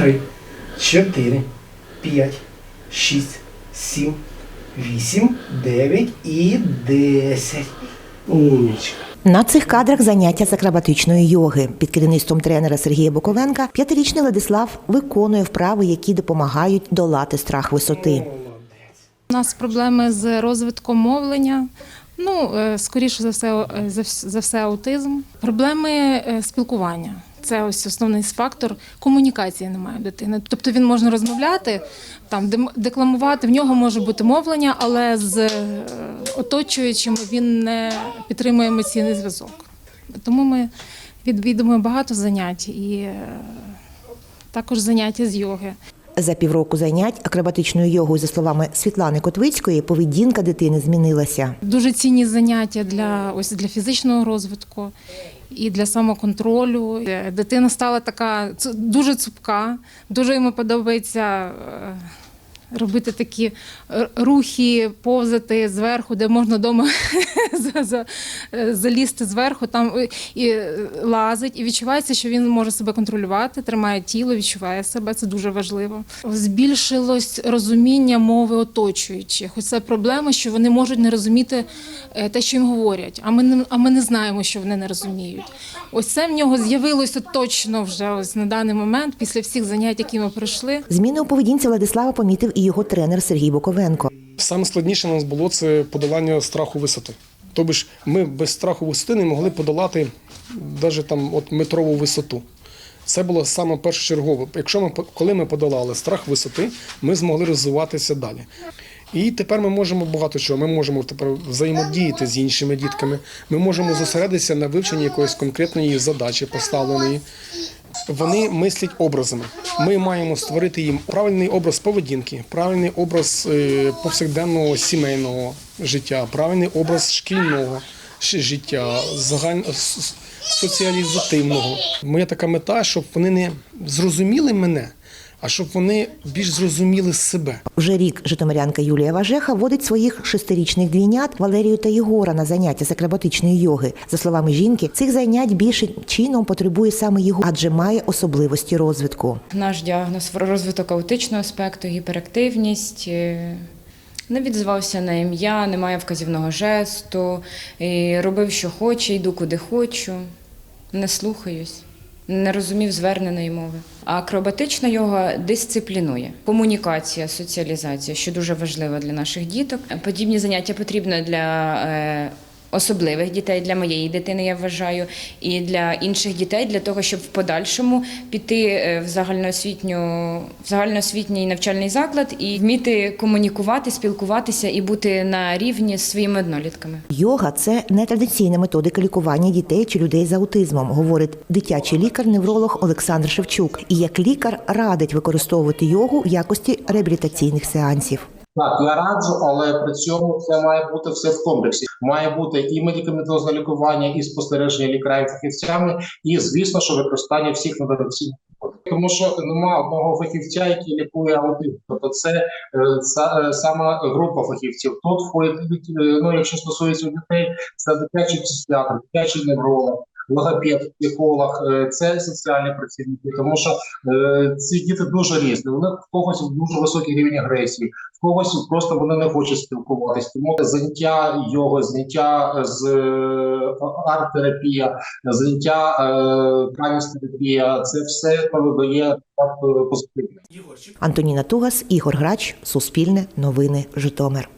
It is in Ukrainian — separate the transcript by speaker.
Speaker 1: три, чотири, п'ять, шість, сім, вісім, дев'ять і десять. Умнічка.
Speaker 2: На цих кадрах заняття з акробатичної йоги. Під керівництвом тренера Сергія Буковенка п'ятирічний Владислав виконує вправи, які допомагають долати страх висоти.
Speaker 3: У нас проблеми з розвитком мовлення. Ну, е, скоріше за все, е, за вс- за все, аутизм. Проблеми е, спілкування. Це ось основний фактор. Комунікації немає в дитини. Тобто він може розмовляти, там декламувати, в нього може бути мовлення, але з е, оточуючими він не підтримує емоційний зв'язок. Тому ми відвідуємо багато занять і е, також заняття з йоги.
Speaker 2: За півроку занять акробатичною йогою, за словами Світлани Котвицької, поведінка дитини змінилася.
Speaker 3: Дуже цінні заняття для ось для фізичного розвитку і для самоконтролю. Е, Дитина стала така дуже цупка, дуже йому подобається. Робити такі е, рухи, повзати зверху, де можна вдома е, залізти зверху, там е, і лазить, і відчувається, що він може себе контролювати, тримає тіло, відчуває себе. Це дуже важливо. Збільшилось розуміння мови оточуючих. Це проблема, що вони можуть не розуміти те, що їм говорять. А ми не а ми не знаємо, що вони не розуміють. Ось це в нього з'явилося точно вже ось на даний момент, після всіх занять, які ми пройшли.
Speaker 2: Зміни у поведінці Владислава помітив і його тренер Сергій Буковенко.
Speaker 4: Саме складніше нас було це подолання страху висоти. Тобто ми без страху висоти не могли подолати навіть там от метрову висоту. Це було саме першочергове. Якщо ми коли ми подолали страх висоти, ми змогли розвиватися далі. І тепер ми можемо багато чого. Ми можемо тепер взаємодіяти з іншими дітками. Ми можемо зосередитися на вивченні якоїсь конкретної задачі поставленої. Вони мислять образами. Ми маємо створити їм правильний образ поведінки, правильний образ е, повсякденного сімейного життя, правильний образ шкільного життя, загаль... соціалізативного. Моя така мета, щоб вони не зрозуміли мене, а щоб вони більш зрозуміли себе.
Speaker 2: Вже рік житомирянка Юлія Важеха водить своїх шестирічних двійнят Валерію та Єгора на заняття з акробатичної йоги. За словами жінки, цих занять більше чином потребує саме його, адже має особливості розвитку.
Speaker 5: Наш діагноз розвиток аутичного аспекту, гіперактивність. е, Не відзивався на ім'я, немає вказівного жесту, і робив, що хоче, йду куди хочу, не слухаюсь, не розумів зверненої мови. А акробатична йога дисциплінує. Комунікація, соціалізація, що дуже важливо для наших діток. Подібні заняття потрібні для е, особливих дітей, для моєї дитини, я вважаю, і для інших дітей, для того, щоб в подальшому піти е, в загальноосвітню в загальноосвітній навчальний заклад і вміти комунікувати, спілкуватися і бути на рівні з своїми однолітками.
Speaker 2: Йога це нетрадиційна методика лікування дітей чи людей з аутизмом, говорить дитячий лікар-невролог Олександр Шевчук. І як лікар радить використовувати йогу в якості реабілітаційних сеансів.
Speaker 6: Так, я раджу, але при цьому це має бути все в комплексі. Має бути і медикаментозне лікування, і спостереження лікаря і фахівцями, і звісно, що використання всіх надавців. Тому що нема одного фахівця, який лікує аутизм. Тобто це е, са- е, сама група фахівців. Тут входить, е, ну якщо стосується дітей, це дитячий психіатр, дитячий невролог, логопед, психолог, е, це соціальні працівники, тому що е, ці діти дуже різні. Них в когось дуже високий рівень агресії, в когось просто вони не хочуть спілкуватись. Тому заняття його, заняття з е, арт-терапія, заняття е, каністерапія, це все дає так е.
Speaker 2: Антоніна Тугас, Ігор Грач, Суспільне, Новини, Житомир.